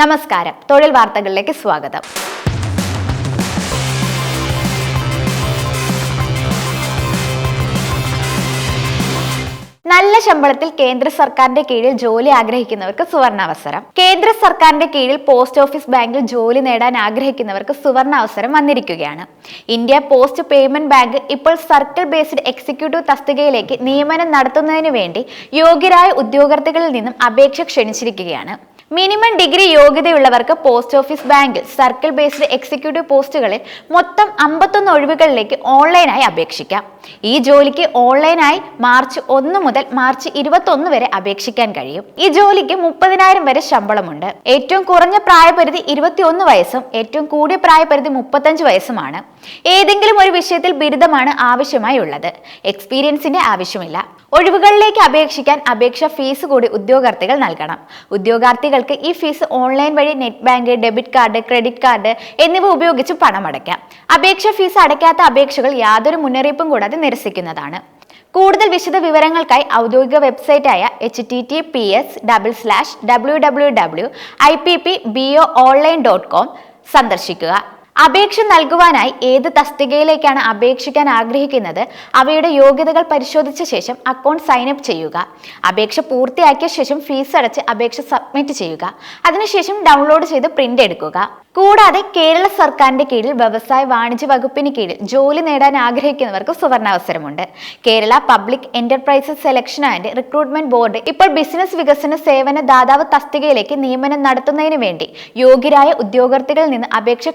നമസ്കാരം. തൊഴിൽ വാർത്തകളിലേക്ക് സ്വാഗതം. നല്ല ശമ്പളത്തിൽ കേന്ദ്ര സർക്കാരിന്റെ കീഴിൽ ജോലി ആഗ്രഹിക്കുന്നവർക്ക് സുവർണാവസരം. കേന്ദ്ര സർക്കാരിന്റെ കീഴിൽ പോസ്റ്റ് ഓഫീസ് ബാങ്കിൽ ജോലി നേടാൻ ആഗ്രഹിക്കുന്നവർക്ക് സുവർണാവസരം വന്നിരിക്കുകയാണ്. ഇന്ത്യ പോസ്റ്റ് പേയ്മെന്റ് ബാങ്ക് ഇപ്പോൾ സർക്കിൾ ബേസ്ഡ് എക്സിക്യൂട്ടീവ് തസ്തികയിലേക്ക് നിയമനം നടത്തുന്നതിന് വേണ്ടി യോഗ്യരായ ഉദ്യോഗാർത്ഥികളിൽ നിന്നും അപേക്ഷ ക്ഷണിച്ചിരിക്കുകയാണ്. മിനിമം ഡിഗ്രി യോഗ്യതയുള്ളവർക്ക് പോസ്റ്റ് ഓഫീസ് ബാങ്കിൽ സർക്കിൾ ബേസ്ഡ് എക്സിക്യൂട്ടീവ് പോസ്റ്റുകളിൽ മൊത്തം അമ്പത്തൊന്ന് ഒഴിവുകളിലേക്ക് ഓൺലൈനായി അപേക്ഷിക്കാം. ഈ ജോലിക്ക് ഓൺലൈനായി മാർച്ച് ഒന്ന് മുതൽ മാർച്ച് ഇരുപത്തൊന്ന് വരെ അപേക്ഷിക്കാൻ കഴിയും. ഈ ജോലിക്ക് മുപ്പതിനായിരം വരെ ശമ്പളമുണ്ട്. ഏറ്റവും കുറഞ്ഞ പ്രായപരിധി ഇരുപത്തിയൊന്ന് വയസ്സും ഏറ്റവും കൂടിയ പ്രായപരിധി മുപ്പത്തഞ്ച് വയസ്സുമാണ്. ഏതെങ്കിലും ഒരു വിഷയത്തിൽ ബിരുദമാണ് ആവശ്യമായി ഉള്ളത്. എക്സ്പീരിയൻസിന്റെ ആവശ്യമില്ല. ഒഴിവുകളിലേക്ക് അപേക്ഷിക്കാൻ അപേക്ഷ ഫീസ് കൂടി ഉദ്യോഗാർത്ഥികൾ നൽകണം. ഉദ്യോഗാർത്ഥികൾക്ക് ഈ ഫീസ് ഓൺലൈൻ വഴി net bank debit card credit card എന്നിവ ഉപയോഗിച്ച് പണമടയ്ക്കാം. അപേക്ഷ ഫീസ് അടയ്ക്കാത്ത അപേക്ഷകൾ യാതൊരു മുന്നറിയിപ്പും കൂടാതെ നിരസിക്കുന്നതാണ്. കൂടുതൽ വിശദ വിവരങ്ങൾക്കായി ഔദ്യോഗിക വെബ്സൈറ്റായ H T T P S double slash W W W I P P B O online dot com സന്ദർശിക്കുക. അപേക്ഷ നൽകുവാനായി ഏത് തസ്തികയിലേക്കാണ് അപേക്ഷിക്കാൻ ആഗ്രഹിക്കുന്നത്? അവയുടെ യോഗ്യതകൾ പരിശോധിച്ച ശേഷം അക്കൗണ്ട് സൈൻ അപ്പ് ചെയ്യുക. അപേക്ഷ പൂർത്തിയാക്കിയ ശേഷം ഫീസ് അടച്ച് അപേക്ഷ സബ്മിറ്റ് ചെയ്യുക. അതിനുശേഷം ഡൗൺലോഡ് ചെയ്ത് പ്രിന്റ് എടുക്കുക. കൂടാതെ കേരള സർക്കാരിന്റെ കീഴിൽ വ്യവസായ വാണിജ്യ വകുപ്പിന് കീഴിൽ ജോലി നേടാൻ ആഗ്രഹിക്കുന്നവർക്ക് സുവർണാവസരമുണ്ട്. Kerala public enterprises selection and recruitment board ഇപ്പോൾ ബിസിനസ് വികസന സേവന ദാതാവ് തസ്തികയിലേക്ക് നിയമനം നടത്തുന്നതിന് വേണ്ടി യോഗ്യരായ ഉദ്യോഗാർത്ഥികളിൽ നിന്ന് അപേക്ഷ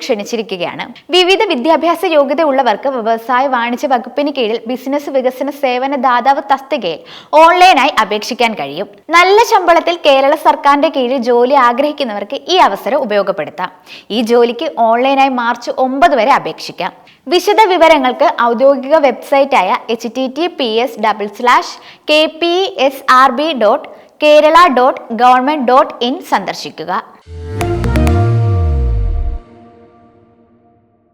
ക്ഷണിച്ചിരിക്കുകയാണ് വിവിധ വിദ്യാഭ്യാസ യോഗ്യത ഉള്ളവർക്ക് വ്യവസായ വാണിജ്യ വകുപ്പിന് കീഴിൽ ബിസിനസ് വികസന സേവന ദാതാവ് തസ്തികയിൽ ഓൺലൈനായി അപേക്ഷിക്കാൻ കഴിയും. നല്ല ശമ്പളത്തിൽ കേരള സർക്കാരിന്റെ കീഴിൽ ജോലി ആഗ്രഹിക്കുന്നവർക്ക് ഈ അവസരം ഉപയോഗപ്പെടുത്താം. ഈ ജോലിക്ക് ഓൺലൈനായി മാർച്ച് ഒമ്പത് വരെ അപേക്ഷിക്കാം. വിശദ വിവരങ്ങൾക്ക് ഔദ്യോഗിക വെബ്സൈറ്റായ H T T P S double slash K P S R B dot Kerala dot government dot in സന്ദർശിക്കുക.